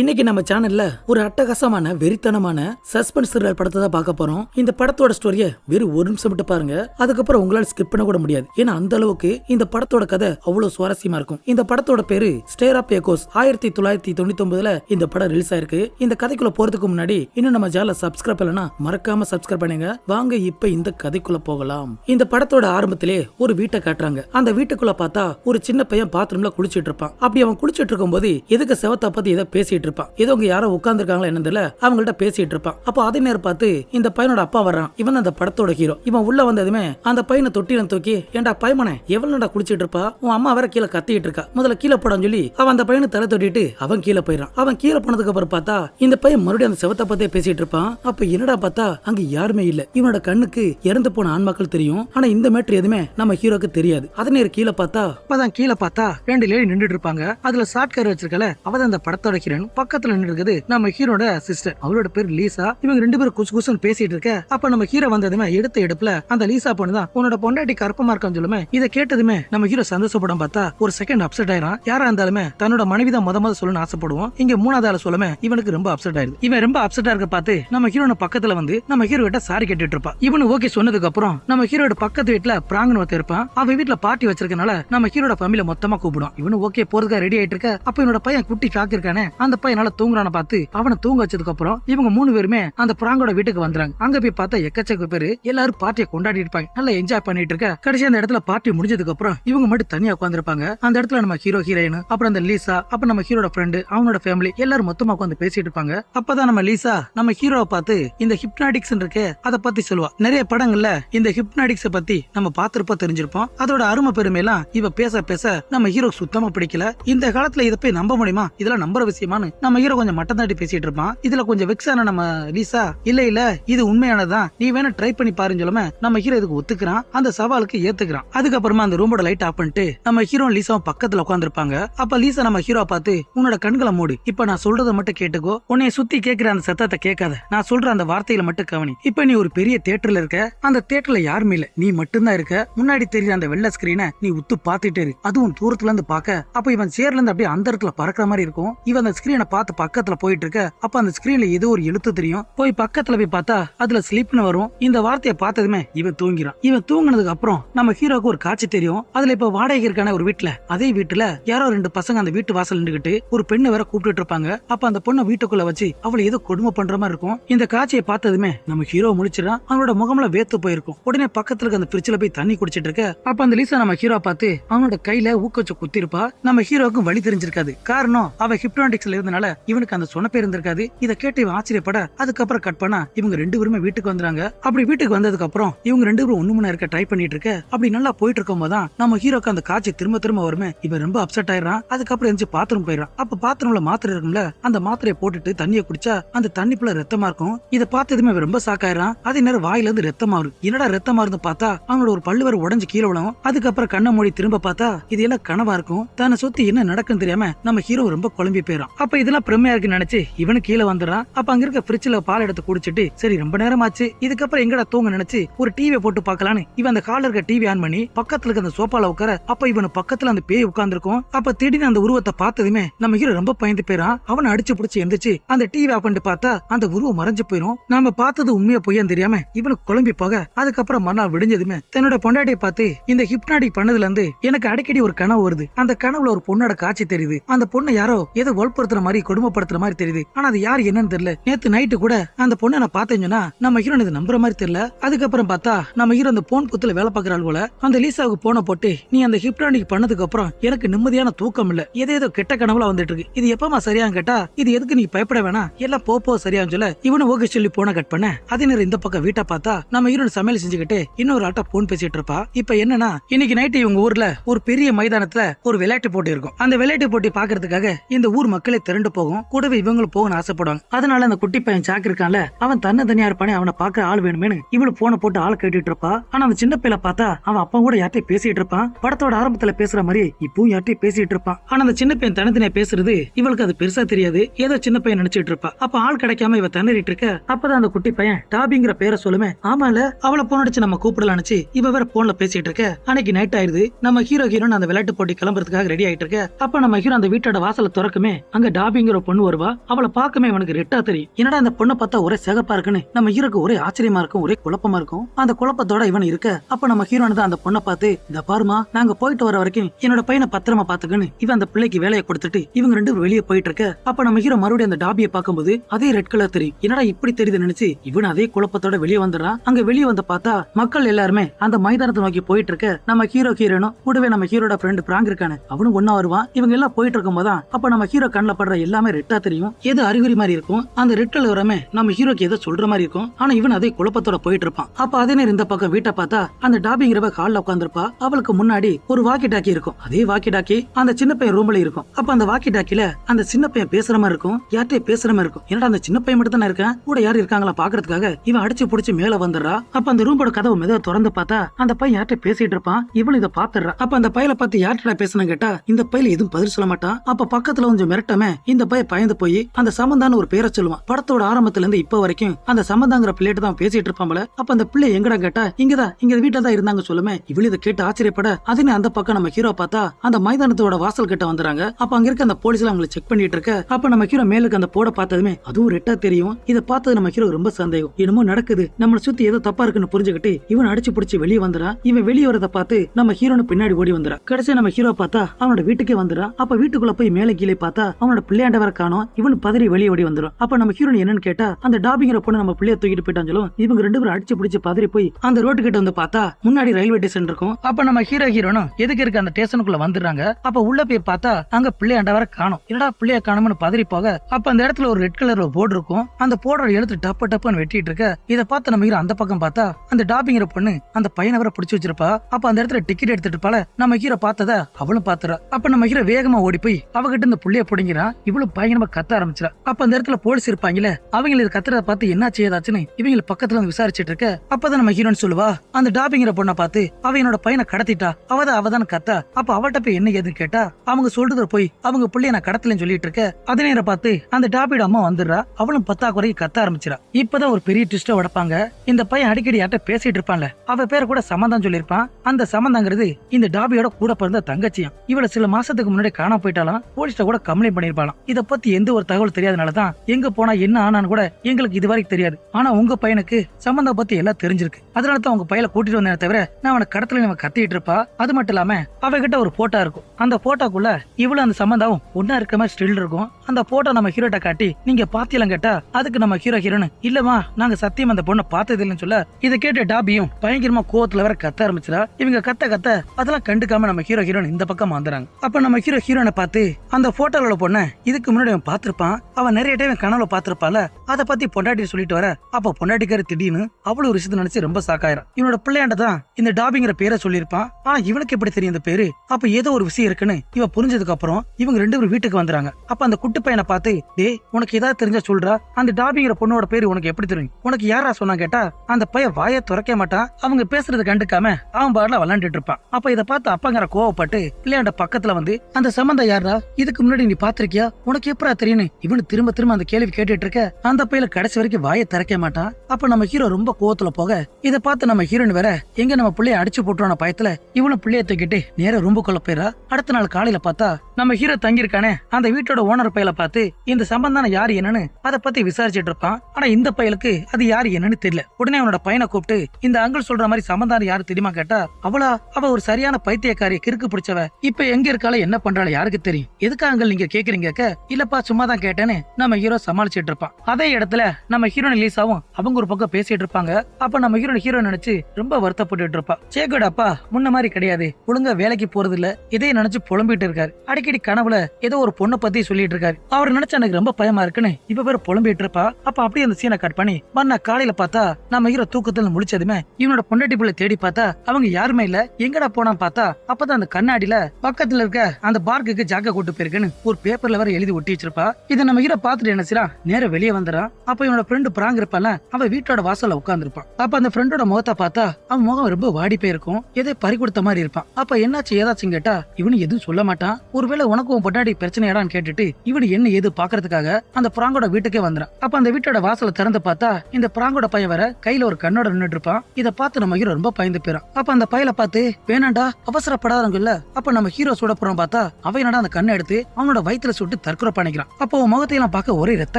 இன்னைக்கு நம்ம சேனல்ல ஒரு அட்டகாசமான வெறித்தனமான சஸ்பென்ஸ் த்ரில்லர் படத்தை தான் பார்க்க போறோம். இந்த படத்தோட ஸ்டோரிய வெறும் ஒரு நிமிஷம் விட்டு பாருங்க. அதுக்கப்புறம் உங்களால ஸ்கிப் பண்ண கூட முடியாது. ஏன்னா அந்த அளவுக்கு இந்த படத்தோட கதை அவ்வளவு சுவாரஸ்யமா இருக்கும். இந்த படத்தோட பேரு ஸ்டேர் ஆப் ஏகோஸ் ஆயிரத்தி தொள்ளாயிரத்தி தொண்ணூத்தி ஒன்பதுல இந்த படம் ரிலீஸ் ஆயிருக்கு. இந்த கதைக்குள்ள போறதுக்கு முன்னாடி இன்னும் நம்ம சேனலை சப்ஸ்கிரைப் இல்லைன்னா மறக்காம சப்ஸ்கிரைப் பண்ணுங்க. வாங்க இப்ப இந்த கதைக்குள்ள போகலாம். இந்த படத்தோட ஆரம்பத்திலே ஒரு வீட்டை காட்டுறாங்க. அந்த வீட்டுக்குள்ள பார்த்தா ஒரு சின்ன பையன் பாத்ரூம்ல குளிச்சிட்டு இருப்பான். அப்படி அவன் குளிச்சிட்டு இருக்கும்போது எதுக்கு செவத்தை பத்தி ஏதோ பேசிட்டு இருப்பான் ஏதோ அவங்க யாரோ உட்கார்ந்துருக்காங்களா என்னன்னு தெரியல. அவங்கள்ட்ட பேசிட்டு இருப்பான். அப்போ அதே நேரம் பார்த்து இந்த பையனோட அப்பா வர்றான். இவன் அந்த படத்தோட ஹீரோ இவன் உள்ள வந்ததுமே அந்த பையனை தொட்டியில தூக்கி ஏன்டா பையமனே எவ்வளவு நேரம் குளிச்சிட்டு இருப்பா? உன் அம்மா வேற கீழே கத்திட்டு இருக்கா. முதல்ல கீழே போடான்னு சொல்லி அவன் அந்த பையனை தலை தொட்டிட்டு அவன் கீழே போயிடறான். அவன் கீழே போனதுக்கு அப்புறம் பார்த்தா இந்த பையன் மறுபடியும் அந்த செவத்தை பார்த்தே பேசிட்டு இருப்பான். அப்ப என்னடா பார்த்தா அங்க யாருமே இல்ல. இவனோட கண்ணுக்கு இறந்து போன ஆண்மக்கள் தெரியும். ஆனா இந்த மேட்ரு எதுவுமே நம்ம ஹீரோக்கு தெரியாது. அதே நேரம் கீழே பார்த்தா அப்பதான் கீழே பார்த்தா ரெண்டு லேடி நின்றுட்டு இருப்பாங்க. அதுல ஷார்ட் கர் வச்சிருக்கல அவதான் அந்த படத்தோட ஹீரோன் பக்கத்துல நின்று இருக்குது நம்ம ஹீரோட சிஸ்டர் அவளோட பேர் லீசா. இவங்க ரெண்டு பேரும் குசு குசுன்னு பேசிட்டு இருக்க. அப்ப நம்ம ஹீரோ வந்ததுமே எடுத்த எடுப்புல அந்த லீசா பொண்ணுதான் உன்னோட பொண்டாட்டி கற்பமா இருக்கான்னு சொல்லுமே இதை கேட்டதுமே நம்ம ஹீரோ சந்தோஷப்படும் பார்த்தா ஒரு செகண்ட் அப்செட் ஆயிரும் யாரா இருந்தாலுமே தன்னோட மனைவி தான் முத முத சொல்லணும்னு ஆசைப்படுவோம். இங்க மூணாவது ஆள சொல்லுமே இவனுக்கு ரொம்ப அப்செட் ஆயிருது இவன் ரொம்ப அப்செட்டா இருக்க பார்த்து நம்ம ஹீரோன பக்கத்துல வந்து நம்ம ஹீரோ கிட்ட சாரி கேட்டுட்டு இருப்பான் இவனு ஓகே சொன்னதுக்கு அப்புறம் நம்ம ஹீரோட பக்கத்து வீட்டுல பிராங்கன் ஒருத்தர் இருப்பான். அவன் வீட்டுல பார்ட்டி வச்சிருக்கனால நம்ம ஹீரோட ஃபேமிலியை மொத்தமா கூப்பிடும் இவனு ஓகே போறதுக்காக ரெடி ஆயிட்டு இருக்க. அப்ப இவனோட பையன் குட்டி ஷாக் இருக்கானே அந்த பையனால தூங்குறான பார்த்து அவனை தூங்க வச்சதுக்கு அப்புறம் இவங்க மூணு பேருமே அந்த பிராங்கோட வீட்டுக்கு வந்துறாங்க அங்க போய் பார்த்தா எக்கச்சக்க பேரு எல்லாரும் பார்ட்டியை கொண்டாடி இருப்பாங்க. நல்லா என்ஜாய் பண்ணிட்டு இருக்க. கடைசி அந்த இடத்துல பார்ட்டி முடிஞ்சதுக்கு அப்புறம் இவங்க மட்டும் தனியா உட்காந்துருப்பாங்க அந்த இடத்துல நம்ம ஹீரோ ஹீரோயின் அப்புறம் அந்த லீசா அப்புறம் நம்ம ஹீரோட ஃப்ரெண்டு அவனோட ஃபேமிலி எல்லாரும் மொத்தமா உட்காந்து பேசிட்டு இருப்பாங்க. அப்பதான் நம்ம லீசா நம்ம ஹீரோவை பார்த்து இந்த ஹிப்னாடிக்ஸ் இருக்கே அதை பத்தி சொல்லுவா. நிறைய படங்கள்ல இந்த ஹிப்னாடிக்ஸ பத்தி நம்ம பார்த்திருப்போம் தெரிஞ்சிருப்போம். அதோட அருமை பெருமையெல்லாம் இவ பேச பேச நம்ம ஹீரோ சுத்தமா பிடிக்கல. இந்த காலத்துல இதை போய் நம்ப முடியுமா? இதெல்லாம் நம்புற விஷயமான்னு நம்ம ஹீரோ கொஞ்சம் மட்டம் தாட்டி பேசிட்டு இருப்பான். இதுல கொஞ்சம் வெக்ஸ் ஆன நம்ம லீசா இல்ல இல்ல இது உண்மையானதான் நீ வேணா ட்ரை பண்ணி பாருன்னு சொல்லாம நம்ம ஹீரோ இதுக்கு ஒத்துக்கிறான். அந்த சவாலுக்கு ஏத்துக்கிறான். அதுக்கப்புறமா அந்த ரூமோட லைட் ஆஃப் பண்ணிட்டு நம்ம ஹீரோ லீசாவும் பக்கத்துல உட்காந்துருப்பாங்க அப்ப லீசா நம்ம ஹீரோ பார்த்து உன்னோட கண்களை மூடு. இப்ப நான் சொல்றத மட்டும் கேட்டுக்கோ. உன்னைய சுத்தி கேக்குற அந்த சத்தத்தை கேட்காத. நான் சொல்ற அந்த வார்த்தையில மட்டும் கவனி. இப்ப நீ ஒரு பெரிய தேட்டர்ல இருக்க. அந்த தேட்டர்ல யாருமே இல்ல நீ மட்டும்தான் இருக்க. முன்னாடி தெரியுற அந்த வெள்ளை ஸ்கிரீனை நீ உத்து பாத்துட்டே இரு. அதுவும் தூரத்துல இருந்து பாக்க அப்ப இவன் சேர்ல இருந்து அப்படியே அந்த இடத்துல பறக்கிற மாதிரி இருக்கும். இவன் அந்த ஸ்கிரீனை பார்த்து பக்கத்துல போயிட்டு இருக்க அப்ப அந்த ஸ்கிரீன்ல ஏதோ ஒரு எழுத்து தெரியும். போய் பக்கத்துல போய் பார்த்தா அதுல ஸ்லிப்னு வரும். இந்த வார்த்தையை பார்த்ததுமே இவன் தூங்கிறான். இவன் தூங்கினதுக்கு அப்புறம் நம்ம ஹீரோக்கு ஒரு காட்சி தெரியும். அதுல இப்ப வாடகை இருக்கான ஒரு வீட்டுல அதே வீட்டுல யாரோ ரெண்டு பசங்க அந்த வீட்டு வாசல் நின்றுகிட்டு ஒரு பெண்ணை வேற கூப்பிட்டு இருப்பாங்க. அப்ப அந்த பொண்ணை வீட்டுக்குள்ள வச்சு அவளை ஏதோ கொடுமை பண்ற மாதிரி இருக்கும். இந்த காட்சியை பார்த்ததுமே நம்ம ஹீரோ முடிச்சிடறான் அவனோட முகம்ல வேத்து போயிருக்கும். உடனே பக்கத்துல இருக்க அந்த பிரிட்ஜ்ல போய் தண்ணி குடிச்சிட்டு இருக்க. அப்ப அந்த லீசா நம்ம ஹீரோ பார்த்து அவனோட கையில ஊக்கச்சு குத்திருப்பா. நம்ம ஹீரோக்கும் வழி தெரிஞ்சிருக்காது. காரணம் அவ ஹிப்னாட்டிக்ஸ்ல இருந்தனால இவனுக்கு அந்த சொன்ன பேர் இருந்திருக்காது. இதை கேட்டு இவன் ஆச்சரியப்பட அதுக்கப்புறம் கட் பண்ணா இவங்க ரெண்டு பேருமே வீட்டுக்கு வந்துறாங்க. அப்படி வீட்டுக்கு வந்ததுக்கு அப்புறம் இவங்க ரெண்டு பேரும் ஒண்ணு மணி இருக்க ட்ரை பண்ணிட்டு இருக்க. அப்படி நல்லா போயிட்டு இருக்கும் போதான் நம்ம ஹீரோக்கு அந்த காட்சி திரும்ப திரும்ப வருமே. இவன் ரொம்ப அப்செட் ஆயிடுறான். அதுக்கப்புறம் எந்திரிச்சு பாத்ரூம் போயிடுறான். அப்ப பாத்ரூம்ல மாத்திரை இருக்கும்ல அந்த மாத்திரையை போட்டுட்டு தண்ணியை குடிச்சா அந்த தண்ணி புள்ள ரத்தமா இருக்கும். இதை பார்த்ததுமே ரொம்ப சாக்காயிரான் அதே நேரம் வாயில இருந்து ரத்தமா வரும். என்னடா ரத்தமா இருந்து பார்த்தா அவனோட ஒரு பல்லு வர உடஞ்சு கீழே விழும். அதுக்கப்புறம் கண்ணை மூடி திரும்ப பார்த்தா இது எல்லாம் கனவா இருக்கும். தன்னை சுத்தி என்ன நடக்குன்னு தெரியாம நம்ம ஹீரோ ரொம்ப குழம்பி போயிடும் அப்ப இதெல்லாம் பிரமையா இருக்குன்னு நினைச்சு இவனு கீழே வந்துடுறான். அப்ப அங்க இருக்க ஃப்ரிட்ஜ்ல பால் எடுத்து குடிச்சிட்டு சரி ரொம்ப நேரம் ஆச்சு இதுக்கப்புறம் எங்கடா தூங்க நினைச்சு ஒரு டிவியை போட்டு பார்க்கலான்னு இவன் அந்த கால இருக்க டிவி ஆன் பண்ணி பக்கத்துல இருக்க அந்த சோபால உட்கார அப்ப இவனு பக்கத்துல அந்த பேய் உட்கார்ந்துருக்கும். அப்ப திடீர்னு அந்த உருவத்தை பார்த்ததுமே நம்ம ஹீரோ ரொம்ப பயந்து போயிறான். அவனை அடிச்சு பிடிச்சி எந்திரிச்சு அந்த டிவி ஆஃப் பண்ணிட்டு பார்த்தா அந்த உருவம் மறைஞ்சு போயிடும் நாம பார்த்தது உண்மையா பொய்யான்னு தெரியாம இவனுக்கு குழம்பி போக அதுக்கப்புறம் மறுநாள் விடிஞ்சதுமே தன்னோட பொண்டாட்டியை பார்த்து இந்த ஹிப்னாடி பண்ணதுல இருந்து எனக்கு அடிக்கடி ஒரு கனவு வருது. அந்த கனவுல ஒரு பொண்ணோட காட்சி தெரியுது. அந்த பொண்ணு யாரோ ஏதோ வல்புறுத்துற மாதிரி கொடுமைப்படுத்துற மாதிரி தெரியுது. ஆனா அது யார் என்னன்னு தெரியல. நேத்து நைட்டு கூட அந்த பொண்ணை நான் பார்த்தேன்னு சொன்னா நம்ம ஹீரோ இது நம்புற மாதிரி தெரியல. அதுக்கப்புறம் பார்த்தா நம்ம ஹீரோ அந்த போன் குத்துல வேலை பார்க்கற போல. அந்த லீசாவுக்கு போன போட்டு நீ அந்த ஹிப்னாடிக் பண்ணதுக்கு அப்புறம் எனக்கு நிம்மதியான தூக்கம் இல்ல. ஏதோ கெட்ட கனவுல வந்துட்டு இருக்கு. இது எப்பமா சரியான்னு கேட்டா இது எதுக்கு நீ பயப்பட வேணாம் எல்லாம் போ போ சரியான்னு சொல்ல இவனு ஓகே சொல்லி போன கட் பண்ண. அதே நேரம் இந்த பக்கம் வீட்டை பார்த்தா நம்ம ஹீரோ சமையல் செஞ்சுக்கிட்டு இன்னொரு ஆட்டா போன் பேசிட்டு இருப்பா. இப்ப என்னன்னா இன்னைக்கு நைட்டு இவங்க ஊர்ல ஒரு பெரிய மைதானத்துல ஒரு விளையாட்டு போட்டி இருக்கும். அந்த விளையாட்டு போட்டி பாக்குறதுக்காக இந்த ஊர் மக்களே திரண்டு போகும். கூடவே இவங்களும் போகணும்னு ஆசைப்படுவாங்க. அதனால அந்த குட்டி பையன் சாக்கு இருக்கான்ல அவன் தன்னை தனியா இருப்பானே அவனை பார்க்க ஆள் வேணுமேனு இவளு போன போட்டு ஆள் கேட்டுட்டு இருப்பா. ஆனா அந்த சின்ன பிள்ளை பார்த்தா அவன் அப்பா கூட யார்ட்டையும் பேசிட்டு இருப்பான். படத்தோட ஆரம்பத்துல பேசுற மாதிரி இப்பவும் யார்ட்டையும் பேசிட்டு இருப்பான். ஆனா அந்த சின்ன பையன் தனித்தனியா பேசுறது இவளுக்கு அது பெருசா தெரியாது. ஏதோ சின்ன பையன் நினைச்சிட்டு இருப்பா. அப்ப ஆள் கிடைக்காம இவ திணறிட்டு இருக்க அப்பதான் அந்த குட்டி பையன் டாபிங்கிற பேரை சொல்லுமே. ஆமால அவளை போன் அடிச்சு நம்ம கூப்பிடலாம் நினைச்சு இவ வேற போன்ல பேசிட்டு இருக்க. அன்னைக்கு நைட் ஆயிருது நம்ம ஹீரோ ஹீரோன்னு அந்த விளையாட்டு போட்டி கிளம்புறதுக்காக ரெடி ஆயிட்டு இருக்க. அப்ப நம்ம ஹீரோ அந்த வீட்டோட வாசல திறக்குமே. அங்க டாபிங்கிற பொண்ணு வருவா அவளை பார்க்கவே இவனுக்கு ரெட்டா தெரியும். என்னடா அந்த பொண்ணை பார்த்தா ஒரே சிகப்பா இருக்குன்னு? நம்ம ஹீரோக்கு ஒரே ஆச்சரியமா இருக்கும் ஒரே குழப்பமா இருக்கும். அந்த குழப்பத்தோட இவன் இருக்க. அப்ப நம்ம ஹீரோனு தான் அந்த பொண்ணை பார்த்து இந்த பாருமா நாங்க போயிட்டு வர வரைக்கும் என்னோட பையனை பத்திரமா பாத்துக்கன்னு இவன் அந்த பிள்ளைக்கு வேலையை கொடுத்துட்டு இவங்க ரெண்டு வெளியே போயிட்டு இருக்க. அப்ப நம்ம ஹீரோ மறுபடியும் அந்த டாபியை பார்க்கும்போது அதே ரெட் கலர் தெரியும். என்னடா இப்படி தெரியுது நினைச்சு இவன் அதே குழப்பத்தோட வெளியே வந்துடுறான் அங்க வெளியே வந்து பார்த்தா மக்கள் எல்லாருமே அந்த மைதானத்தை நோக்கி போயிட்டு இருக்க. நம்ம ஹீரோ ஹீரோனும் கூடவே நம்ம ஹீரோட ஃப்ரெண்டு பிராங்க் இருக்கானு. அவனும் ஒன்னா வருவான். இவங்க எல்லாம் போயிட்டு இருக்கும் போதான் அப்ப நம்ம ஹீரோ கண்ணில் படுற எல்லாமே ரெட்டா தெரியும். எது அறிகுறி மாதிரி இருக்கும்? அந்த ரெட் கலர் நம்ம ஹீரோக்கு ஏதோ சொல்ற மாதிரி இருக்கும். ஆனா இவன் அதே குழப்பத்தோட போயிட்டு இருப்பான். அப்ப அதே நேரம் இந்த பக்கம் வீட்டை பார்த்தா அந்த டாபிங்கிறவ கால்ல உட்காந்துருப்பா அவளுக்கு முன்னாடி ஒரு வாக்கி டாக்கி இருக்கும். அதே வாக்கி டாக்கி அந்த சின்ன பையன் ரூம்ல இருக்கும். அப்ப அந்த வாக்கி டாக்கில அந்த சின்ன பையன் பேசுற மாதிரி இருக்கும். யார்கிட்டயே பேசுற மாதிரி இருக்கும். என்னடா அந்த சின்ன பையன் மட்டும் தான் இருக்கேன்? கூட யார் இருக்காங்களா பாக்குறதுக்காக? இவன் அடிச்சு புடிச்சு மேல வந்துடுறா. அப்ப அந்த ரூமோட கதவு மெதுவா திறந்து பார்த்தா அந்த பையன் யார்கிட்ட பேசிட்டு இருப்பான். இவன் இதை பாத்துறா அப்ப அந்த பையல பார்த்து யார்கிட்ட பேசணும் கேட்டா இந்த பையல எதுவும் பதில் சொல்ல மாட்டான். அப்ப பக்கத்துல கொஞ்சம் மிரட்டமே இந்த பையன் பயந்து போய் அந்த சமந்தான்னு ஒரு பேரை சொல்லுவான். படத்தோட ஆரம்பத்துல இருந்து இப்ப வரைக்கும் அந்த சமந்தாங்கிற பிள்ளைட்டு தான் பேசிட்டு இருப்பான்ல அப்ப அந்த பிள்ளை எங்கடா கேட்டா இங்கதான் இங்க வீட்டுல தான் இருந்தாங்க சொல்லுமே. இவளு இதை கேட்டு ஆச்சரியப்பட அதனே அந்த பக்கம் நம்ம ஹீரோ பார்த்தா அந்த மைதானத்தோட வாசல் கிட்ட வந்துறாங்க. அப்ப அங்க இருக்க அந்த போலீஸ்ல அவங்களை செக் பண்ணிட்டு இருக்க. அப்ப நம்ம ஹீரோ மேலுக்கு அந்த போட பார்த்ததுமே அதுவும் ரெட்டா தெரியும். இதை பார்த்தது நம்ம ஹீரோ ரொம்ப சந்தேகம். என்னமோ நடக்குது. நம்மளை சுத்தி ஏதோ தப்பா இருக்குன்னு புரிஞ்சுக்கிட்டு இவன் அடிச்சு புடிச்சு வெளியே வந்துறான் இவன் வெளியே வரத பார்த்து நம்ம ஹீரோனு பின்னாடி ஓடி வந்துறான் கடைசியா நம்ம ஹீரோ பார்த்தா அவனோட வீட்டுக்கே வந்துறான் அப்ப வீட்டுக்குள்ள போய் மேலே கீழே பார்த்தா அவனோட பிள்ளையாண்ட காணும் இவன் இவனு பதறி வெளியே ஓடி வந்துடும் அப்ப நம்ம ஹீரோன் என்னன்னு கேட்டா அந்த டாபிங்கிற பொண்ணு நம்ம பிள்ளைய தூக்கிட்டு போயிட்டான் சொல்லும் இவங்க ரெண்டு பேரும் அடிச்சு பிடிச்சு பதறி போய் அந்த ரோட்டு கிட்ட வந்து பார்த்தா முன்னாடி ரயில்வே ஸ்டேஷன் இருக்கும். அப்ப நம்ம ஹீரோ ஹீரோனும் எதுக்கு இருக்க அந்த ஸ்டேஷனுக்குள்ள வந்துடுறாங்க? அப்ப உள்ள போய் பார்த்தா அங்க பிள்ளையாண்ட வர என்னடா பிள்ளைய காணும்னு பதறி போக அப்ப அந்த இடத்துல ஒரு ரெட் கலர் போர்டு இருக்கும். அந்த போர்டோட எழுத்து டப்பு டப்புன்னு வெட்டிட்டு இருக்க இதை பார்த்து நம்ம ஹீரோ அந்த பக்கம் பார்த்தா அந்த டாபிங்கிற பொண்ணு அந்த பையனை வர பிடிச்சு வச்சிருப்பா. அப்ப அந்த இடத்துல டிக்கெட் எடுத்துட்டு போல நம்ம ஹீரோ பார்த்தத அவளும் பாத்துறா அப்ப நம்ம ஹீரோ வேகமா ஓடி போய் அவகிட்ட இந்த புள்ளைய பிடிங்கிறான் இவ்வளவு பயங்கரமா கத்த ஆரம்பிச்சிடா அப்ப அந்த இடத்துல போலீஸ் இருப்பாங்கல்ல அவங்க இது கத்துறத பார்த்து என்ன செய்யாதாச்சுன்னு இவங்க பக்கத்துல வந்து விசாரிச்சிட்டு இருக்க அப்பதான் நம்ம ஹீரோன்னு சொல்லுவா. அந்த டாபிங்கிற பொண்ணை பார்த்து அவ என்னோட பையனை கடத்திட்டா. அவதான் அவதான் கத்தா. அப்ப அவட்ட போய் என்ன ஏதுன்னு கேட்டா அவங்க சொல்றத போய் அவங்க புள்ளைய நான் கடத்தலன்னு சொல்லிட்டு இருக்க அதே நேரம் பார்த்து அந்த டாபியோட அம்மா வந்துடுறா. அவளும் பத்தா குறைக்கு கத்த ஆரம்பிச்சிடா இப்பதான் ஒரு பெரிய ட்விஸ்ட உடப்பாங்க. இந்த பையன் அடிக்கடி யார்ட்ட பேசிட்டு இருப்பான்ல அவ பேரை கூட சம்மந்தம் சொல்லியிருப்பான். அந்த சமந்தங்கிறது இந்த டாபியோட கூட பிறந்த தங்கச்சியும். இவள சில மாசத்துக்கு முன்னாடி காணாம போயிட்டாலும் போலீஸ்ட கூட கம்ப்ளைண்ட் பண்ணிருப்பாளாம் இத பத்தி எந்த ஒரு தகவல் தெரியாதனாலதான் எங்க போனா என்ன ஆனான்னு கூட எங்களுக்கு இது வரைக்கும் தெரியாது. ஆனா உங்க பையனுக்கு சம்பந்தம் பத்தி எல்லாம் தெரிஞ்சிருக்கு. அதனால தான் உங்க பையல கூட்டிட்டு வந்தேன் தவிர நான் அவனை கடத்துல அவன் கத்திட்டு இருப்பா. அது மட்டும் இல்லாம அவகிட்ட ஒரு போட்டோ இருக்கும். அந்த போட்டோக்குள்ள இவ்வளவு அந்த சம்பந்தாவும் ஒன்னா இருக்க மாதிரி ஸ்டில் இருக்கும். அந்த போட்டோ நம்ம ஹீரோட்ட காட்டி நீங்க பாத்தியலாம் கேட்டா அதுக்கு நம்ம ஹீரோ ஹீரோனு இல்லமா நாங்க சத்தியம் அந்த பொண்ணை பார்த்தது இல்லைன்னு சொல்ல இதை கேட்டு டாபியும் பயங்கரமா கோவத்துல வேற கத்த ஆரம்பிச்சிடா இவங்க கத்த கத்த அதெல்லாம் கண்டுக்காம நம்ம ஹீரோ ஹீரோன் இந்த பக்கம் வந்துறாங்க. அப்ப நம்ம ஹீரோ ஹீரோனை பார்த்து அந்த போட்டோல பொண்ணை இதுக்கு முன்னாடி அவன் பார்த்திருப்பான். அவன் நிறைய டைம் கனவுல பார்த்திருப்பால அதை பத்தி பொண்டாட்டி சொல்லிட்டு வர. அப்ப பொண்டாட்டிக்காரு திடீர்னு அவ்வளவு ஒரு விஷயத்தை நினைச்சு ரொம்ப சாக்காயிரம் இவனோட பிள்ளையாண்ட தான் இந்த டாபிங்கிற பேரை சொல்லியிருப்பான். ஆனா இவனுக்கு எப்படி தெரியும் இந்த பேரு? அப்ப ஏதோ ஒரு விஷயம் இருக்குன்னு இவன் புரிஞ்சதுக்கு அப்புறம் இவங்க ரெண்டு பேரும் வீட்டுக்கு வந்துறாங்க அப்ப அந்த குட்டி பையனை பார்த்து டே உனக்கு ஏதாவது தெரிஞ்சா சொல்றா. அந்த டாபிங்கிற பொண்ணோட பேரு உனக்கு எப்படி தெரியும்? உனக்கு யாரா சொன்னா கேட்டா அந்த பையன் வாயை துறக்க மாட்டான். அவங்க பேசுறது கண்டுக்காம அவன் பாடல விளாண்டுட்டு இருப்பான். அப்ப இதை பார்த்து அப்பங்கிற கோவப்பட்டு பிள்ளையாண்ட பக்கத்துல வந்து அந்த சம்பந்தம் யாரா இதுக்கு முன்னாடி நீ பாத்திருக்கியா இல்லையா உனக்கு எப்படா தெரியும்னு? இவனு திரும்ப திரும்ப அந்த கேள்வி கேட்டுட்டு இருக்க அந்த பையில கடைசி வரைக்கும் வாயை திறக்க மாட்டான் அப்ப நம்ம ஹீரோ ரொம்ப கோவத்துல போக இதை பார்த்து நம்ம ஹீரோயின் வேற எங்க நம்ம பிள்ளைய அடிச்சு போட்டுருவான பயத்துல இவனும் பிள்ளைய தூக்கிட்டு நேரா ரூம்புக்குள்ள போயிரா அடுத்த நாள் காலையில பார்த்தா நம்ம ஹீரோ தங்கியிருக்கானே அந்த வீட்டோட ஓனர் பையில பார்த்து இந்த சம்பந்தான யாரு என்னன்னு அதை பத்தி விசாரிச்சிட்டு இருப்பான். ஆனா இந்த பையலுக்கு அது யாரு என்னன்னு தெரியல. உடனே அவனோட பையனை கூப்பிட்டு இந்த அங்கிள் சொல்ற மாதிரி சம்பந்தான யாரு தெரியுமா கேட்டா அவளா அவ ஒரு சரியான பைத்தியக்காரி கிறுக்கு பிடிச்சவ இப்ப எங்க இருக்காள என்ன பண்றாள யாருக்கு தெரியும்? எதுக்காக அங்கிள் நீங்க கேக்குறீங்க? கேக்க இல்லப்பா சும்மா தான் கேட்டேன்னு நம்ம ஹீரோ சமாளிச்சிட்டு இருப்பான். அதே இடத்துல நம்ம ஹீரோயின் லீசாவும் அவங்க ஒரு பக்கம் பேசிட்டு இருப்பாங்க. அப்ப நம்ம ஹீரோயின் ஹீரோ நினைச்சு ரொம்ப வருத்தப்பட்டு இருப்பா. சேகோட அப்பா முன்ன மாதிரி கிடையாது. ஒழுங்கா வேலைக்கு போறது இல்ல இதே நினைச்சு புலம்பிட்டு இருக்காரு. அடிக்கடி கனவுல ஏதோ ஒரு பொண்ணை பத்தி சொல்லிட்டு இருக்காரு. அவர் நினைச்சா எனக்கு ரொம்ப பயமா இருக்குன்னு இப்ப பேர் புலம்பிட்டு இருப்பா. அப்ப அப்படியே அந்த சீனை கட் பண்ணி மறுநாள் காலையில பார்த்தா நம்ம ஹீரோ தூக்கத்துல முடிச்சதுமே இவனோட பொண்டாட்டி பிள்ளை தேடி பார்த்தா அவங்க யாருமே இல்ல. எங்கடா போனா பார்த்தா அப்பதான் அந்த கண்ணாடியில பக்கத்துல இருக்க அந்த பார்க்குக்கு ஜாக்க கூட்டு போயிருக்குன்னு ஒரு பேப்பர்ல வேற எழுதி ஒட்டி வச்சிருப்பா. இதை நம்ம ஹீரோ பார்த்துட்டு என்ன செய்றான் நேரா வெளியே வந்துறான் அப்ப இவனோட ஃப்ரெண்டு பிராங் இருப்பான்ல அவன் வீட்டோட வாசல்ல உட்காந்துருப்பான் அப்ப அந்த ஃப்ரெண்டோட முகத்தை பார்த்தா அவன் முகம் ரொம்ப வாடி போயிருக்கும் எதை பறி கொடுத்த மாதிரி இருப்பான். அப்ப என்னாச்சு ஏதாச்சும் கேட்டா இவனு எதுவும் சொல்ல மாட்டான். ஒருவேளை உனக்கு உன் பொண்டாட்டி பிரச்சனையாடான்னு கேட்டுட்டு இவனு என்ன ஏது பாக்குறதுக்காக அந்த பிராங்கோட வீட்டுக்கே வந்துறான். அப்ப அந்த வீட்டோட வாசல திறந்து பார்த்தா இந்த பிராங்கோட பையன் வர கையில ஒரு கண்ணோட நின்றுட்டு இருப்பான் இதை பார்த்து நம்ம ஹீரோ ரொம்ப பயந்து போயிடும் அப்ப அந்த பையல பார்த்து வேணாண்டா அவசரப்படாதவங்க இல்ல. அப்ப நம்ம ஹீரோ சுட போறோம் பார்த்தா அவையனடா அந்த கண்ணை எடுத்து அவனோட வயிற்றுல சுட்டு சுட்டு தற்கொலை பண்ணிக்கிறான். அப்போ அவன் முகத்தையெல்லாம் பார்க்க ஒரே ரத்த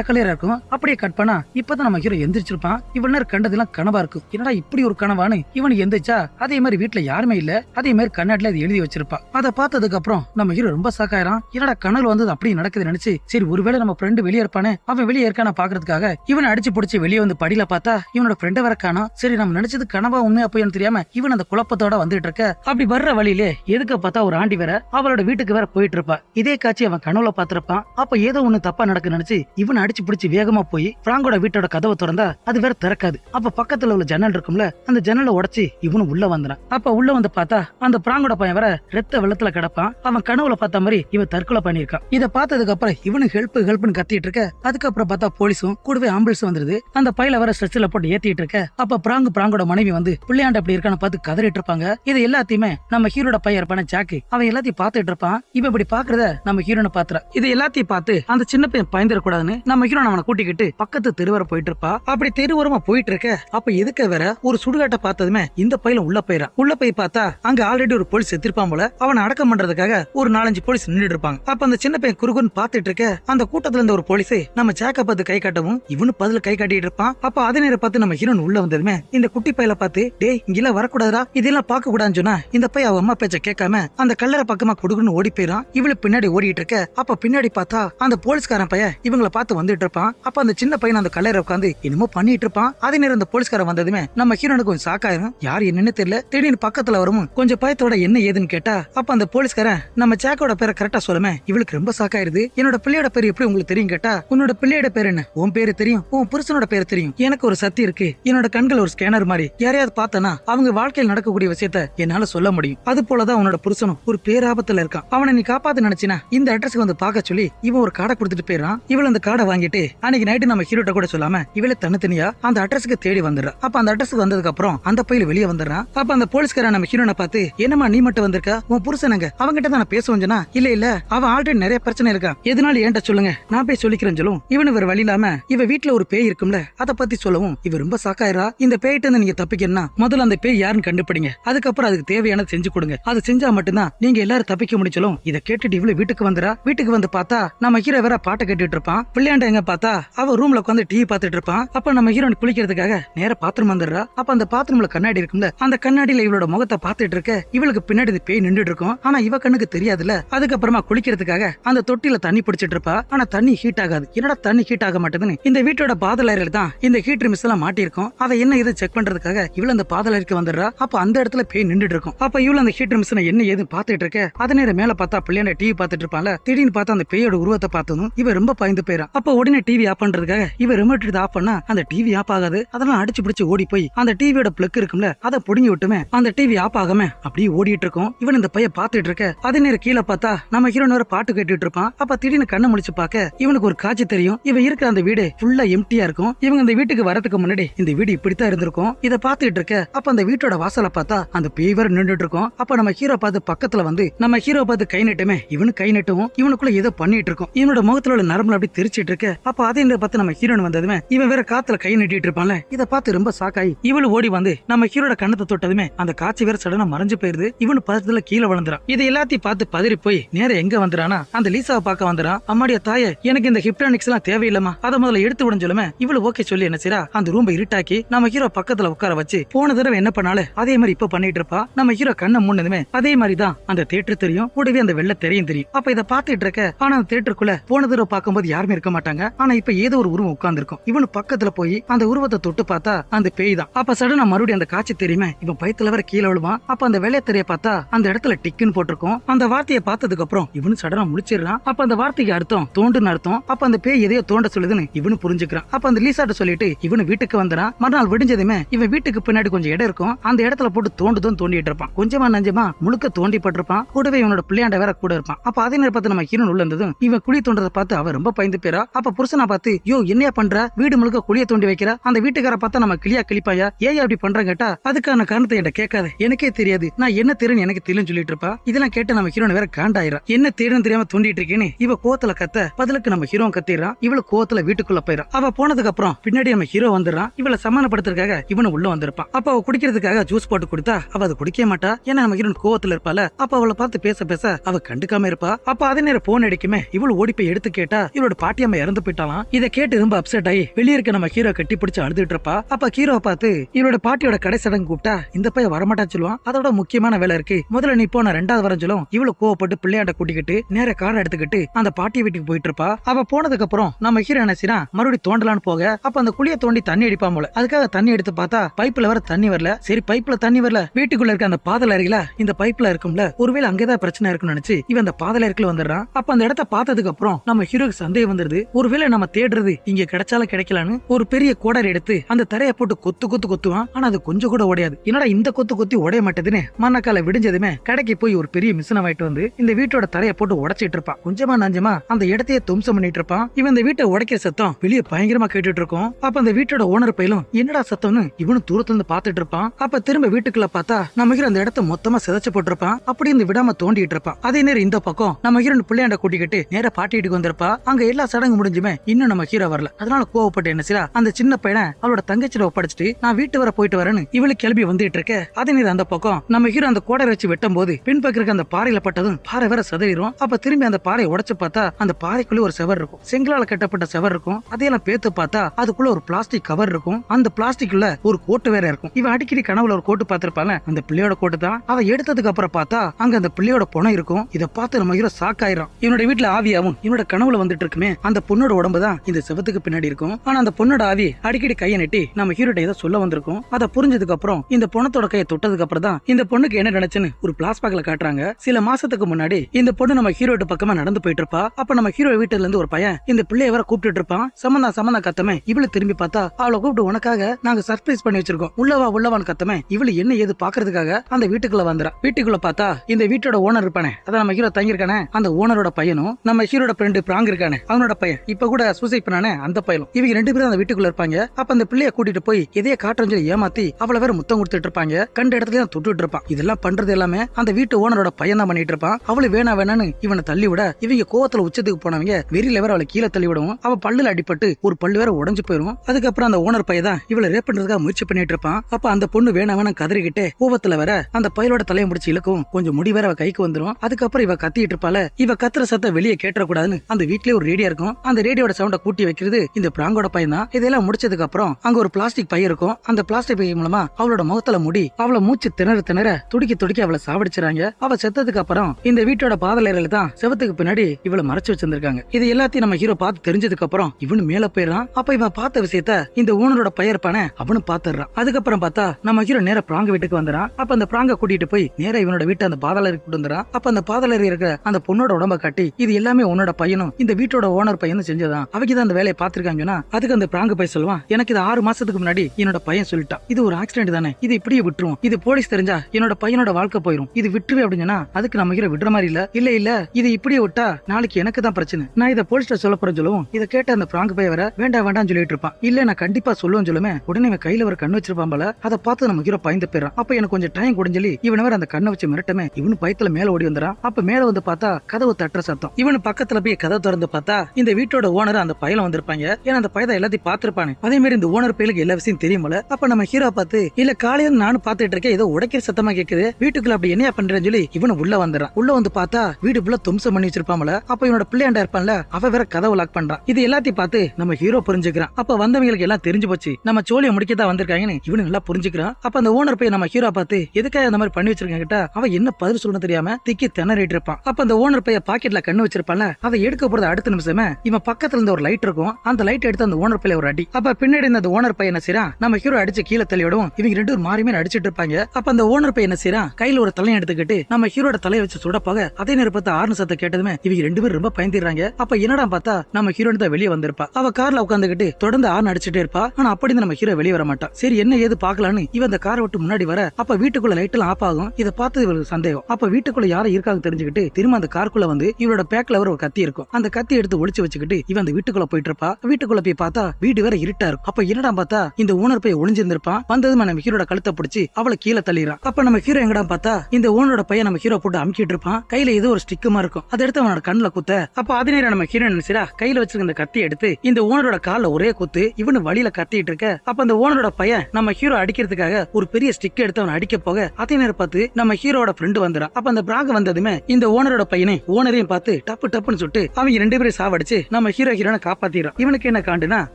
கலையரா இருக்கும். அப்படியே கட் பண்ணா இப்பதான் நம்ம ஹீரோ எந்திரிச்சிருப்பான். இவன் நேரம் கண்டதெல்லாம் கனவா இருக்கும். என்னடா இப்படி ஒரு கனவான்னு இவன் எந்திரிச்சா அதே மாதிரி வீட்டுல யாருமே இல்ல. அதே மாதிரி கண்ணாடில அது எழுதி வச்சிருப்பா. அதை பார்த்ததுக்கு அப்புறம் நம்ம ஹீரோ ரொம்ப சாக்காயிரம் என்னடா கனவு வந்தது அப்படி நடக்குது நினைச்சு சரி ஒருவேளை நம்ம ஃப்ரெண்டு வெளியே இருப்பானே. அவன் வெளியே இருக்கான பாக்குறதுக்காக இவனை அடிச்சு பிடிச்சி வெளியே வந்து படியில பார்த்தா இவனோட ஃப்ரெண்டை வர காணோம். சரி நம்ம நினைச்சது கனவா உண்மையா போய் தெரியாம இவன் அந்த குழப்பத்தோட வந்துட்டு இருக்க. அப்படி வர்ற வழியிலே எதுக்க பார்த்தா ஒரு ஆண்டி வேற அவளோட வீட்டுக்கு வேற போயிட்டு இருப்பா. இதே காட்சி அவன் கனவுல பார்த்திருப்பான் அப்ப ஏதோ ஒண்ணு தப்பா நடக்க நினைச்சு இவனை அடிச்சு பிடிச்சி வேகமா போய் பிராங்கோட வீட்டோட கதவை திறந்தா அது வேற திறக்காது. அப்ப பக்கத்துல உள்ள ஜன்னல் இருக்கும்ல அந்த ஜன்னலை உடைச்சு இவனும் உள்ள வந்தான். அப்ப உள்ள வந்து பார்த்தா அந்த பிராங்கோட பையன் வேற ரத்த வெள்ளத்துல கிடப்பான். அவன் கனவுல பார்த்த மாதிரி இவன் தற்கொலை பண்ணிருக்கான் இத பார்த்ததுக்கு அப்புறம் இவனு ஹெல்ப் ஹெல்ப்னு கத்திட்டு இருக்க. அதுக்கப்புறம் பார்த்தா போலீஸும் கூடவே ஆம்புலன்ஸ் வந்துருது. அந்த பையில வர ஸ்ட்ரெச்சில் போட்டு ஏத்திட்டு இருக்க. அப்ப பிராங்கு பிராங்கோட மனைவி வந்து பிள்ளையாண்ட அப்படி இருக்கான்னு பார்த்து கதறிட்டு இருப்பாங்க. இது எல்லாத்தையுமே நம்ம ஹீரோட பையன் இருப்பான ஜாக்கு. அவன் எல்லாத்தையும் பார்த்துட்டு இருப்பான். இவன் இப்படி பாக்குறத நம்ம ஹீரோனை பாத்துறான் இது எல்லாத்தையும் பார்த்து அந்த சின்ன பையன் பயந்துடக்கூடாதுன்னு நம்ம ஹீரோ அவனை கூட்டிக்கிட்டு பக்கத்து தெருவர போயிட்டு இருப்பா அப்படி தெருவரமா போயிட்டு இருக்க அப்ப எதுக்க வேற? ஒரு சுடுகாட்டை பார்த்ததுமே இந்த பையில உள்ள போயிடறான் உள்ள போய் பார்த்தா அங்க ஆல்ரெடி ஒரு போலீஸ் எத்திருப்பான் போல அவனை அடக்கம் பண்றதுக்காக ஒரு நாலஞ்சு போலீஸ் நின்னுட்டு இருப்பாங்க. அப்ப அந்த சின்ன பையன் குறுகுன்னு பார்த்துட்டு இருக்க அந்த கூட்டத்துல இருந்த ஒரு போலீஸே நம்ம ஜாக்க பார்த்து கை காட்டவும் இவனு பதில் கை காட்டிட்டு இருப்பான். அப்ப அதே நேரம் பார்த்து நம்ம ஹீரோன் உள்ள வந்ததுமே இந்த குட்டி பையல பார்த்து டேய் இங்கெல்லாம் வரக்கூடாதுடா. இதெல்லாம் பார்க்க கூடாதுன்னு சொன்னா இந்த பையன் அவ அம்மா பேச்ச கேட்காம அந்த கல்லறை பக்கமா குடுகுன்னு ஓடி போயிடும் இவளு பின்னாடி ஓடிட்டு இருக்க. அப்ப பின்னாடி பார்த்தா அந்த போலீஸ்காரன் பையன் இவங்கள பார்த்து வந்துட்டு இருப்பான். அப்ப அந்த சின்ன பையன் அந்த கல்லையில உட்காந்து என்னமோ பண்ணிட்டு இருப்பான். அதே நேரம் அந்த போலீஸ்காரன் வந்ததுமே நம்ம ஹீரோனுக்கு கொஞ்சம் சாக்காயிரும் யார் என்னன்னு தெரியல. திடீர்னு பக்கத்துல வரவும் கொஞ்சம் பயத்தோட என்ன ஏதுன்னு கேட்டா அப்ப அந்த போலீஸ்காரன் நம்ம சேக்கோட பேரை கரெக்டா சொல்லுமே இவளுக்கு ரொம்ப சாக்காயிருது என்னோட பிள்ளையோட பேர் எப்படி உங்களுக்கு தெரியும் கேட்டா உன்னோட பிள்ளையோட பேர் என்ன? உன் பேரு தெரியும் உன் புருஷனோட பேர் தெரியும். எனக்கு ஒரு சக்தி இருக்கு. என்னோட கண்கள் ஒரு ஸ்கேனர் மாதிரி. யாரையாவது பார்த்தனா அவங்க வாழ்க்கையில் நடக்கக்கூடிய விஷயத்த என்னால சொல்ல முடியும். அது போலதான் உன்னோட புருஷனும் ஒரு பேராபத்துல இருக்கான். அவனை நீ காப்பாத்து நினைச்சினா இந்த அட்ரஸ்க்கு வந்து பார்க்க சொல்லி இவன் ஒரு கார்டை கொடுத்துட்டு போயிடறான். இவள் அந்த கார்டை வாங்கிட்டு அன்னைக்கு நைட்டு நம்ம ஹீரோட்ட கூட சொல்லாம இவளை தனித்தனியா அந்த அட்ரஸ்க்கு தேடி வந்துடுறா. அப்ப அந்த அட்ரஸ்க்கு வந்ததுக்கு அப்புறம் அந்த பையில வெளியே வந்துடுறான் அப்ப அந்த போலீஸ்காரன் நம்ம ஹீரோனை பார்த்து என்னம்மா நீ மட்டும் வந்திருக்க? உன் புருஷனங்க. அவங்கிட்ட தான் நான் பேச வந்தேனா இல்ல இல்ல. அவன் ஆல்ரெடி நிறைய பிரச்சனை இருக்கா? எதனால ஏன்ட்ட சொல்லுங்க. நான் போய் சொல்லிக்கிறேன் சொல்லும். இவனு வேற வழி இல்லாம இவ வீட்டுல ஒரு பேய் இருக்கும்ல அத பத்தி சொல்லவும் இவ ரொம்ப சாக்காயிரா இந்த பேய்கிட்ட இருந்து நீங்க தப்பிக்கணும்னா முதல்ல அந்த பேய் யாருன்னு கண்டுபிடிங்க. அதுக்கப்புறம் அதுக்கு தேவையானது செஞ்சு கொடுங்க. அதை செஞ்சா மட்டும்தான் நீங்க எல்லாரும் தப்பிக்க முடிச்சலும் இதை கேட்டுட்டு இவ்வளவு வீட்டுக்கு வந்துடா வீட்டுக்கு வந்து பார்த்தா நம்ம ஹீரோ வேற பாட்டை கேட்டுட்டு இருப்பான் பிள்ளையாண்ட எங்க பார்த்தா அவ ரூம்ல உட்காந்து டிவி பார்த்துட்டு இருப்பான் அப்ப நம்ம ஹீரோன் குளிக்கிறதுக்காக நேர பாத்ரூம் வந்துடுறா. அப்ப அந்த பாத்ரூம்ல கண்ணாடி இருக்கும்ல அந்த கண்ணாடியில இவளோட முகத்தை பார்த்துட்டு இருக்க இவளுக்கு பின்னாடி இந்த பேய் நின்றுட்டு இருக்கும் ஆனா இவ கண்ணுக்கு தெரியாதுல அதுக்கப்புறமா குளிக்கிறதுக்காக அந்த தொட்டில தண்ணி பிடிச்சிட்டு இருப்பா ஆனா தண்ணி ஹீட் ஆகாது. என்னடா தண்ணி ஹீட் ஆக மாட்டேதுன்னு. இந்த வீட்டோட பாதலறையில தான் இந்த ஹீட்டர் மிஸ் எல்லாம் மாட்டிருக்கும் அதை என்ன இது செக் பண்றதுக்காக இவ்வளவு அந்த பாதலறைக்கு வந்துடுறா. அப்ப அந்த இடத்துல பேய் நின்றுட்டு இருக்கும் அப்ப இவ்வளவு அந்த ஹீட்டர் மிஸ் என்ன ஏது பார்த்துட்டு இருக்க அதே நேரம் மேல பார்த்தா பிள்ளையான டிவி பார்த்துட்டு இருப்பான்ல திடீர்னு பார்த்தா அந்த பேயோட உருவத்தை பார்த்ததும் இவ ரொம்ப பயந்து போயிடும் அப்ப உடனே டிவி ஆஃப் பண்றதுக்காக இவ ரிமோட் ஆஃப் பண்ணா அந்த டிவி ஆஃப் ஆகாது. அதெல்லாம் அடிச்சு பிடிச்சு ஓடி போய் அந்த டிவியோட பிளக் இருக்கும்ல அதை புடுங்கி விட்டுமே அந்த டிவி ஆஃப் ஆகாம அப்படியே ஓடிட்டு இருக்கும். இவன் இந்த பையன் பார்த்துட்டு இருக்க அதே நேரம் கீழே பார்த்தா நம்ம ஹீரோன் பாட்டு கேட்டுட்டு இருப்பான். அப்ப திடீர்னு கண்ணை முடிச்சு பார்க்க இவனுக்கு ஒரு காட்சி தெரியும். இவன் இருக்கிற அந்த வீடு ஃபுல்லா எம்டியா இருக்கும். இவங்க இந்த வீட்டுக்கு வரதுக்கு முன்னாடி இந்த வீடு இப்படித்தான் இருந்திருக்கும். இதை பார்த்துட்டு இருக்க அப்ப அந்த வீட்டோட வாசலை பார்த்தா அந்த பேய் வேற நின்றுட்டு இருக்கும். அப்ப நம்ம ஹீரோ பார்த்து பக்கத்துல வந்து நம்ம ஹீரோ பார்த்து கை நட்டுமே இவனு கை நட்டவும். இவனுக்குள்ள ஏதோ பண்ணிட்டு இருக்கோம். இவனோட முகத்துல உள்ள நரம்புல அப்படி தெரிச்சிட்டு இருக்க. அப்ப அதே இந்த பார்த்து நம்ம ஹீரோன் வந்ததுமே இவன் வேற காத்துல கை நட்டிட்டு இருப்பான்ல. இதை பார்த்து ரொம்ப சாக்காயி இவளு ஓடி வந்து நம்ம ஹீரோட கண்ணத்தை தொட்டதுமே அந்த காட்சி வேற சடனா மறைஞ்சு போயிருது. இவனு பதத்துல கீழே விழுந்துறான். இது எல்லாத்தையும் பார்த்து பதறி போய் நேர எங்க வந்துறானா அந்த லீசாவை பார்க்க வந்துறான். அம்மாடிய தாய எனக்கு இந்த ஹிப்டானிக்ஸ் எல்லாம் தேவையில்லமா அதை முதல்ல எடுத்து விடுன்னு சொல்லுமே இவளு ஓகே சொல்லி என்ன செய்றா அந்த ரூம்பை இருட்டாக்கி நம்ம ஹீரோ பக்கத்துல உட்கார வச்சு போன தடவை என்ன பண்ணாலே அதே மாதிரி இப்ப பண்ணிட்டு இருப்பா. நம்ம ஹீரோ கண்ணை மூணதுமே அதே மாதிரி தான் அந்த தேட்டர் தெரியும் கூடவே அந்த வெள்ள தெரியும் தெரியும். அப்ப இதை பாத்துட்டு இருக்க ஆனா அந்த தேட்டருக்குள்ள போன தடவை பார்க்கும்போது யாருமே இருக்க மாட்டாங்க. ஆனா இப்ப ஏதோ ஒரு உருவம் உட்கார்ந்திருக்கும். இவனு பக்கத்துல போய் அந்த உருவத்தை தொட்டு பார்த்தா அந்த பேய் தான். அப்ப சடனா மறுபடியும் அந்த காட்சி தெரியுமே? இவன் பயத்துல வர கீழே விழுவான். அப்ப அந்த வெள்ளைய தெரிய பார்த்தா அந்த இடத்துல டிக்குன்னு போட்டிருக்கும். அந்த வார்த்தையை பார்த்ததுக்கு அப்புறம் இவனு சடனா முடிச்சிடறான் அப்ப அந்த வார்த்தைக்கு அர்த்தம் தோண்டுன்னு அர்த்தம். அப்ப அந்த பேய் எதையோ தோண்ட சொல்லுதுன்னு இவனு புரிஞ்சுக்கிறான். அப்ப அந்த லீசாட்ட சொல்லிட்டு இவனு வீட்டுக்கு வந்துறான். மறுநாள் விடிஞ்சதுமே இவன் வீட்டுக்கு பின்னாடி கொஞ்சம் இடம் இருக்கும். அந்த இடத்துல போட்டு தோண்டுதும் தோண்டிட்டு இருப்பான். கொஞ்சமா நஞ்சமா முழுக்க தோண்டி பட்டிருப்பான் கூடவே இவனோட பிள்ளையாண்ட வேற கூட இருப்பான். அப்ப அதே நேரம் நம்ம ஹீரோன் உள்ள இருந்ததும் இவன் குழி தோன்றதை பார்த்து அவ ரொம்ப பயந்து போயிரா அப்ப புருஷனா பார்த்து யோ என்னையா பண்ற? வீடு முழுக்க குழிய தோண்டி வைக்கிற? அந்த வீட்டுக்கார பார்த்தா நம்ம கிளியா கிளிப்பாயா ஏன் அப்படி பண்றேன் கேட்டா அதுக்கான காரணத்தை என்கிட்ட கேட்காத. எனக்கே தெரியாது. நான் என்ன தெரியும் எனக்கு தெரியும் சொல்லிட்டு இருப்பா. இதெல்லாம் கேட்டு நம்ம ஹீரோன் வேற காண்டாயிரா என்ன தேடுன்னு தெரியாம தோண்டிட்டு இருக்கேன்னு இவ கோத்துல கத்த பதிலுக்கு நம்ம ஹீரோ கத்திடுறான் இவள கோவத்துல வீட்டுக்குள்ள போயிடும் அவ போனதுக்கு அப்புறம் பின்னாடி நம்ம ஹீரோ வந்துடுறான் இவளை சமானப்படுத்துறதுக்காக இவனு உள்ள வந்திருப்பான் அப்ப அவ குடிக்கிறதுக்காக ஜூஸ் போட்டு கொடுத்தா அவ அதை குடிக்க மாட்டா. ஏன்னா நம்ம ஹீரோன் கோவத்துல இருப்பால அப்ப அவளை பார்த்து பேச பேச அவ கண்டுக்காம இருப்பா. அப்ப அதே நேரம் போன் அடிக்க வரைக்குமே இவಳು ஓடி போய் எடுத்து கேட்டா இவளோட பாட்டியம்மா இறந்து போயிட்டாலாம் இதை கேட்டு ரொம்ப அப்செட் ஆகி வெளியே இருக்க நம்ம ஹீரோ கட்டி பிடிச்சு அழுதுட்டு இருப்பா. அப்ப ஹீரோ பார்த்து இவளோட பாட்டியோட கடை சடங்கு கூப்பிட்டா இந்த பையன் வரமாட்டா சொல்லுவான். அதோட முக்கியமான வேலை இருக்கு. முதல்ல நீ போன ரெண்டாவது வரம் சொல்லும். இவ்வளவு கோவப்பட்டு பிள்ளையாண்ட கூட்டிக்கிட்டு நேர காரை எடுத்துக்கிட்டு அந்த பாட்டி வீட்டுக்கு போயிட்டு இருப்பா. அவ போனதுக்கு அப்புறம் நம்ம ஹீரோ என்ன மறுபடியும் தோண்டலான்னு போக அப்ப அந்த குழிய தோண்டி தண்ணி அடிப்பா போல. அதுக்காக தண்ணி எடுத்து பார்த்தா பைப்ல வர தண்ணி வரல. சரி பைப்ல தண்ணி வரல. வீட்டுக்குள்ள இருக்க அந்த பாதல அருகில இந்த பைப்ல இருக்கும்ல ஒருவேளை அங்கேதான் பிரச்சனை இருக்கும்னு நினைச்சு இவன் அந்த பாதல அருகில் வந்துடுறான். அப்ப அந்த இடத்த பார்த்ததுக்கு அப்புறம் நம்ம ஹீரோக்கு சந்தேகம் வந்துருது. ஒருவேளை நம்ம தேடுறது இங்க கிடைச்சாலும் கிடைக்கலான்னு ஒரு பெரிய கோடர் எடுத்து அந்த தரைய போட்டு கொத்து கொத்து கொத்துவான். ஆனா அது கொஞ்சம் கூட உடையாது. என்னடா இந்த கொத்து கொத்தி உடைய மாட்டேதுன்னு மண்ணக்கால விடிஞ்சதுமே கடைக்கு போய் ஒரு பெரிய மிஷினை வாங்கிட்டு வந்து இந்த வீட்டோட தரைய போட்டு உடைச்சிட்டு இருப்பான். கொஞ்சமா நஞ்சமா அந்த இடத்தையே தும்சம் பண்ணிட்டு இருப்பான். இவன் இந்த வீட்டை உடைக்கிற சத்தம் வெளியே பயங்கரமா கேட்டுட்டு இருக்கும். அப்ப அந்த வீட்டோட ஓனர் பையலும் என்னடா சத்தம்னு இவனும் தூரத்துல இருந்து பாத்துட்டு இருப்பான். அப்ப திரும்ப வீட்டுக்குள்ள பார்த்தா நம்ம ஹீரோ அந்த இடத்த மொத்தமா சிதைச்சு போட்டிருப்பான். அப்படி இந்த விடாம தோண்டிட்டு இருப்பான். அதே நேரம் இந்த பக்கம் நம்ம ஹீரோ பிள்ளையாண்ட கூட்டிக்கிட்டு நேர பாட்டி வீட்டுக்கு வந்திருப்பா. அங்க எல்லா சடங்கு முடிஞ்சுமே. இன்னும் நம்ம ஹீரோ வரல. அதனால கோவப்பட்டு என்ன செய்யறா அந்த சின்ன பையனை அவளோட தங்கச்சியில ஒப்படைச்சிட்டு நான் வீட்டு வர போயிட்டு வரேன்னு இவளுக்கு கிளம்பி வந்துட்டு இருக்க. அதே நேரம் அந்த பக்கம். நம்ம ஹீரோ அந்த கோடை வச்சு வெட்டும் போது பின்பக்கம் அந்த பாறையில பட்டதும் பாறை வேற சதறிடும் அப்ப திரும்பி அந்த பாறையை உடச்சு பார்த்தா அந்த பாறைக்குள்ள ஒரு செவர் இருக்கும். செங்கலால கட்டப்பட்ட செவர் இருக்கும். அதையெல்லாம் பேத்து பார்த்தா அதுக்குள்ள ஒரு பிளாஸ்டிக் கவர் இருக்கும். அந்த பிளாஸ்டிக்ல ஒரு கோட்டு வேற இருக்கும். இவன் அடிக்கடி கனவுல ஒரு கோட்டு பார்த்திருப்பாங்க அந்த பிள்ளையோட கோட்டு தான் அதை எடுத்ததுக்கு அப்புறம் பார்த்தா அங்க அந்த பிள்ளையோட பணம் இருக்கும். இதை பார்த்து நம்ம ஹீரோ சாக்காயிரும் இவனுடைய இவனோட வீட்டுல ஆவியாவும் என்னோட கனவுல வந்துட்டு இருக்குமே அந்த பொண்ணோட உடம்பு தான் இந்த செவத்துக்கு பின்னாடி இருக்கும். ஆனா அந்த பொண்ணோட ஆவி அடிக்கடி கையை நெட்டி நம்ம ஹீரோட்ட ஏதோ சொல்ல வந்திருக்கும். அதை புரிஞ்சதுக்கு அப்புறம் இந்த பொண்ணத்தோட கையை தொட்டதுக்கு அப்புறம் தான் இந்த பொண்ணுக்கு என்ன நினைச்சுன்னு ஒரு பிளாஸ்பாக்ல காட்டுறாங்க. சில மாசத்துக்கு முன்னாடி இந்த பொண்ணு நம்ம ஹீரோட்டு பக்கமா நடந்து போயிட்டு இருப்பா அப்ப நம்ம ஹீரோ வீட்டுல இருந்து ஒரு பையன் இந்த பிள்ளைய வர கூப்பிட்டு இருப்பான். சமந்தா சமந்தா கத்தமே இவளை திரும்பி பார்த்தா அவளை கூப்பிட்டு உனக்காக நாங்க சர்ப்ரைஸ் பண்ணி வச்சிருக்கோம். உள்ளவா உள்ளவான்னு கத்தமே இவளு என்ன ஏது பாக்குறதுக்காக அந்த வீட்டுக்குள்ள வந்துறா. வீட்டுக்குள்ள பார்த்தா இந்த வீட்டோட ஓனர் இருப்பானே அதான் நம்ம ஹீரோ தங்கியிருக்கானே அந்த ஓனரோட பையன் பையனும் நம்ம ஹீரோட ஃப்ரெண்டு பிராங் இருக்கானே அவனோட பையன். இப்ப கூட சூசைட் பண்ணானே அந்த பையனும். இவங்க ரெண்டு பேரும் அந்த வீட்டுக்குள்ள இருப்பாங்க. அப்ப அந்த பிள்ளைய கூட்டிட்டு போய் எதைய காட்டுறேன்னு சொல்லி ஏமாத்தி அவளை வேற முத்தம் கொடுத்துட்டு இருப்பாங்க. கண்ட இடத்துல தான் தொட்டுட்டு இருப்பான். இதெல்லாம் பண்றது எல்லாமே அந்த வீட்டு ஓனரோட பையன் தான் பண்ணிட்டு இருப்பான். அவளு வேணா வேணான்னு இவனை தள்ளி விட இவங்க கோவத்துல உச்சத்துக்கு போனவங்க வெறியில வேற அவளை கீழே தள்ளி விடுவோம் அவ பல்லுல அடிப்பட்டு ஒரு பல்லு வேற உடஞ்சு போயிடும் அதுக்கப்புறம் அந்த ஓனர் பையன் தான் இவளை ரேப் பண்றதுக்காக முயற்சி பண்ணிட்டு இருப்பான். அப்ப அந்த பொண்ணு வேணா வேணா கதறிக்கிட்டு கோவத்துல வேற அந்த பையலோட தலையை முடிச்சு இழுக்கும். கொஞ்சம் முடி வேற அவ கைக்கு வந்துரும். அதுக்கப்புறம் இவ கத்திட்டு இருப்பால இவ கத்துற சத்தம் வெளியே கேட்டக்கூடாதுன்னு அந்த வீட்லயே ஒரு ரேடியோ இருக்கும். அந்த ரேடியோட சவுண்ட கூட்டி வைக்கிறது இந்த பிராங்கோட பையன் தான். இதெல்லாம் முடிச்சதுக்கு அப்புறம் அங்க ஒரு பிளாஸ்டிக் பை இருக்கும். அந்த பிளாஸ்டிக் பை மூலமா அவளோட முகத்துல முடி அவள மூச்சு திணற திணற துடிக்க துடிக்க அவளை சாவடிச்சாங்க அவ செத்ததுக்கு அப்புறம் இந்த வீட்டோட பாதலையில தான் செவத்துக்கு பின்னாடி இவளை மறைச்சு வச்சிருந்திருக்காங்க. இது எல்லாத்தையும் நம்ம ஹீரோ பார்த்து தெரிஞ்சதுக்கு அப்புறம் இவனு மேல போயிடறான். அப்ப இவன் பார்த்த விஷயத்த இந்த ஓனரோட பையன் இருப்பானே அவனு பாத்துறான் அதுக்கப்புறம் பார்த்தா நம்ம ஹீரோ நேர பிராங்க வீட்டுக்கு வந்துறான். அப்ப அந்த பிராங்க கூட்டிட்டு போய் நேரா இவனோட வீட்டு அந்த பாதாளருக்கு கொண்டு வந்துறான். அப்ப அந்த பாதலரி இருக்கிற அந்த பொண்ணோட உடம்ப காட்டி இது எல்லாமே உன்னோட பையனும். இந்த வீட்டோட ஓனர் பையனும் செஞ்சதான் அவங்க தான் அந்த வேலையை பாத்திருக்காங்கன்னா அதுக்கு அந்த பிராங்க பையன் சொல்லுவான் எனக்கு இது ஆறு மாசத்துக்கு முன்னாடி என்னோட பையன் சொல்லிட்டான் இது ஒரு ஆக்சிடென்ட் தானே. இது இப்படியே விட்டுருவோம். இது போலீஸ் தெரிஞ்சா என்னோட பையனோட வாழ்க்கை போயிடும் இது விட்டுருவே அப்படின்னு அதுக்கு நம்ம ஹீரோ விடுற மாதிரி இல்ல. இல்ல இல்ல இது இப்படியே விட்டா நாளைக்கு எனக்கு தான் பிரச்சனை. நான் இதை போலீஸ்ல சொல்ல போறேன் சொல்லுவோம். இதை கேட்ட அந்த பிராங்க் பைய வர வேண்டாம் வேண்டாம் சொல்லிட்டு இருப்பான். இல்ல நான் கண்டிப்பா சொல்லுவேன். சொல்லுமே உடனே இவன் கையில ஒரு கண்ணு வச்சிருப்பான் போல அதை பார்த்து நம்ம ஹீரோ பயந்து போயிடும் அப்ப எனக்கு கொஞ்சம் டைம் கொடுஞ்சலி சொல்லி வேற அந்த கண்ணை வச்சு மிரட்டமே இவனு பயத்துல மேல ஓடி வந்துறான். அப்ப மேல வந்து பார்த்தா கதவு தட்டுற சத்தம். இவனு பக்கத்துல போய் கதை திறந்து பார்த்தா இந்த வீட்டோட ஓனர் அந்த பையல வந்திருப்பாங்க. ஏன்னா அந்த பையதை எல்லாத்தையும் பார்த்திருப்பானு. அதே மாதிரி இந்த ஓனர் பையலுக்கு எல்லா விஷயம் தெரியுமல அப்ப நம்ம ஹீரோ பார்த்து இல்ல காலையில நானும் பாத்துட்டு இருக்கேன். ஏதோ உடைக்கிற சத்தமா கேக்குது. வீட்டுக்குள்ள அப்படி என்ன பண்றேன்னு சொல்லி இவனு உள்ள வந்துறான் உள்ள வந்து பார்த்தா வீடு ஃபுல்லா தும்சம் பண்ணி வச்சிருப்பாமல அப்ப இவனோட பிள்ளையாண்டா இருப்பான்ல அவ வேற கதவு லாக் பண்றான். இது எல்லாத்தையும் பார்த்து நம்ம ஹீரோ புரிஞ்சுக்கிறான். அப்ப வந்தவங்களுக்கு எல்லாம் தெரிஞ்சு போச்சு. நம்ம சோழியை முடிக்கதான் வந்திருக்காங்கன்னு இவனு நல்லா புரிஞ்சுக்கிறான். அப்ப அந்த ஓனர் போய் நம்ம ஹீரோ பார்த்து எதுக்காக அந்த மாதிரி பண்ணி வச்சிருக்காங்க கிட்ட என்ன பதில் சொல்லணும் தெரியாம திக்கி திணறிட்டு இருப்பான். அப்ப அந்த ஓனர் பைய பாக்கெட்ல கண்ணு வச்சிருப்பான்ல அதை எடுக்க போறது அடுத்த நிமிஷமே. இவன் பக்கத்துல இருந்து ஒரு லைட் இருக்கும். அந்த லைட் எடுத்து அந்த ஓனர் பையில ஒரு அடி. அப்ப பின்னாடி இருந்த அந்த ஓனர் பையன் என்ன செய்யறான் நம்ம ஹீரோ அடிச்சு கீழே தள்ளிவிடும் இவங்க ரெண்டு பேரும் மாறி மாறி அடிச்சிட்டு இருப்பாங்க. அப்ப அந்த ஓனர் பையன் என்ன செய்யறான் கையில ஒரு தலையை எடுத்துக்கிட்டு நம்ம ஹீரோட தலையை வச்சு சுட போக அதே நேரம் பார்த்து ஆர்னு கேட்டதுமே இவங்க ரெண்டு பேரும் ரொம்ப பயந்துடுறாங்க. அப்ப என்னடா பார்த்தா நம்ம ஹீரோயின் தான் வெளியே வந்திருப்பா. அவ கார்ல உட்காந்துக்கிட்டு தொடர்ந்து ஆர்ன் அடிச்சிட்டே இருப்பா. ஆனா அப்படி நம்ம ஹீரோ வெளியே வர மாட்டான் சரி என்ன ஏது பாக்கலான்னு இவன் அந்த காரை விட்டு முன்னாடி வர அப்ப வீட்டுக்குள்ள லைட் எல்லாம் ஆஃப் ஆகும். இதை பார்த்து இவருக்கு சந்தேகம். அப்ப வீட்டுக்குள்ள யாரும் இருக்காங்க தெரிஞ்சுக்கிட்டு திரும்ப அந்த காருக்குள்ள வந்து இவரோட பேக்ல ஒரு கத்தி இருக்கும். அந்த கத்தி எடுத்து ஒளிச்சு வச்சுக்கிட்டு இவன் அந்த வீட்டுக்குள்ள போயிட்டு இருப்பா வீட்டுக்குள்ள போய் பார்த்தா வீடு வேற இருட்டா இருக்கும். அப்ப என்னடா பார்த்தா இந்த ஓனர் போய் ஒளிஞ்சிருந்திருப்பான். வந்ததும் நம்ம ஹீரோட கழுத்தை பிடிச்சி அவளை கீழே தள்ளிடுறான். அப்ப நம்ம ஹீரோ எங்கடா பார்த்தா இந்த ஓனரோட பையன் நம்ம ஹீரோ போட்டு அமுக்கிட்டு இருப்பான். கையில ஏதோ ஒரு ஸ்டிக்குமா இருக்கும். அதை எடுத்து அவனோட கண்ணுல குத்த. அப்ப அதே நேரம் நம்ம ஹீரோ நினைச்சா கையில வச்சிருக்க இந்த கத்தி எடுத்து இந்த ஓனரோட கால ஒரே குத்து இவனு வழியில கத்திட்டு இருக்க. அப்ப அந்த ஓனரோட பையன் நம்ம ஹீரோ அடிக்கிறதுக்காக ஒரு பெரிய ஸ்டிக் எடுத்து அவன் அடிக்க போக அதே நேரம் பார்த்து நம்ம ஹீரோட ஃப்ரெண்டு வந்துடும் அப்ப அந்த பிராக வந்ததுமே இந்த ஓனரோட பையனை ஓனரையும் பார்த்து பார்த்து டப்பு டப்புன்னு சுட்டு அவங்க ரெண்டு பேரும் சாவடிச்சு நம்ம ஹீரோ ஹீரோனை காப்பாத்திடுறான். இவனுக்கு என்ன காண்டுனா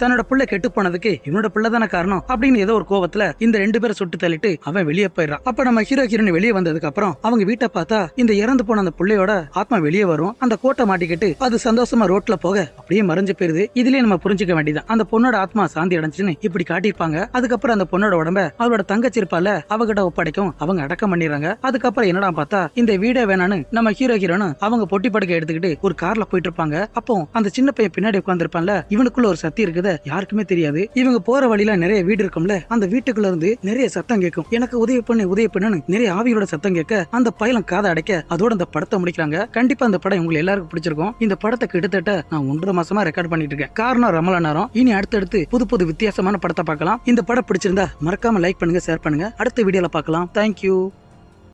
தன்னோட புள்ள கெட்டு போனதுக்கு இவனோட புள்ள தானே காரணம் அப்படின்னு ஏதோ ஒரு கோவத்துல இந்த ரெண்டு பேரும் சுட்டு தள்ளிட்டு அவன் வெளியே போயிடுறான். அப்ப நம்ம ஹீரோ ஹீரோயின் வெளியே வந்ததுக்கு அப்புறம் அவங்க வீட்டை பார்த்தா இந்த இறந்து போன அந்த பிள்ளையோட ஆத்மா வெளியே வரும். அந்த கோட்டை மாட்டிக்கிட்டு அது சந்தோஷமா ரோட்ல போக அப்படியே மறைஞ்சு போயிருது. இதுலயே நம்ம புரிஞ்சுக்க வேண்டியதான் அந்த பொண்ணோட ஆத்மா சாந்தி அடைஞ்சுன்னு இப்படி காட்டியிருப்பாங்க. அதுக்கப்புறம் அந்த பொண்ணோட உடம்ப அவளோட தங்கச்சி இருப்பால அவகிட்ட ஒப்படைக்கும் அவங்க அடக்கம் பண்ணிடுறாங்க. அதுக்கப்புறம் என்னடா பார்த்தா இந்த வீடே வேணான்னு நம்ம ஹீரோ ஹீரோனு அவங்க பொட்டி படுக்கை எடுத்துக்கிட்டு ஒரு கார்ல போயிட்டு இருப்பாங்க அப்போ அந்த சின்ன பையன் பின்னாடி உட்காந்துருப்பான்ல இவனுக்குள்ள ஒரு சக்தி இருக்குது யாருக்குமே தெரியாது. இவங்க போற வழியில நிறைய வீடு இருக்கும்ல அந்த வீட்டுக்குள்ள இருந்து நிறைய சத்தம் கேட்கும். எனக்கு உதவி பண்ணு உதவி பண்ணுன்னு நிறைய ஆவியோட சத்தம் கேட்க அந்த பயலம் காதை அடைக்க அதோட அந்த படத்தை முடிக்கிறாங்க. கண்டிப்பா அந்த படம் உங்களுக்கு எல்லாருக்கும் பிடிச்சிருக்கும். இந்த படத்தை கிட்டத்தட்ட நான் ஒன்றரை மாசமா ரெக்கார்ட் பண்ணிட்டு இருக்கேன். காரணம் ரமல நேரம். இனி அடுத்தடுத்து புது புது வித்தியாசமான படத்தை பார்க்கலாம். இந்த படம் பிடிச்சிருந்தா மறக்காம லைக் பண்ணுங்க ஷேர் பண்ணுங்க. அடுத்த வீடியோல பார்க்கலாம். தேங்க்யூ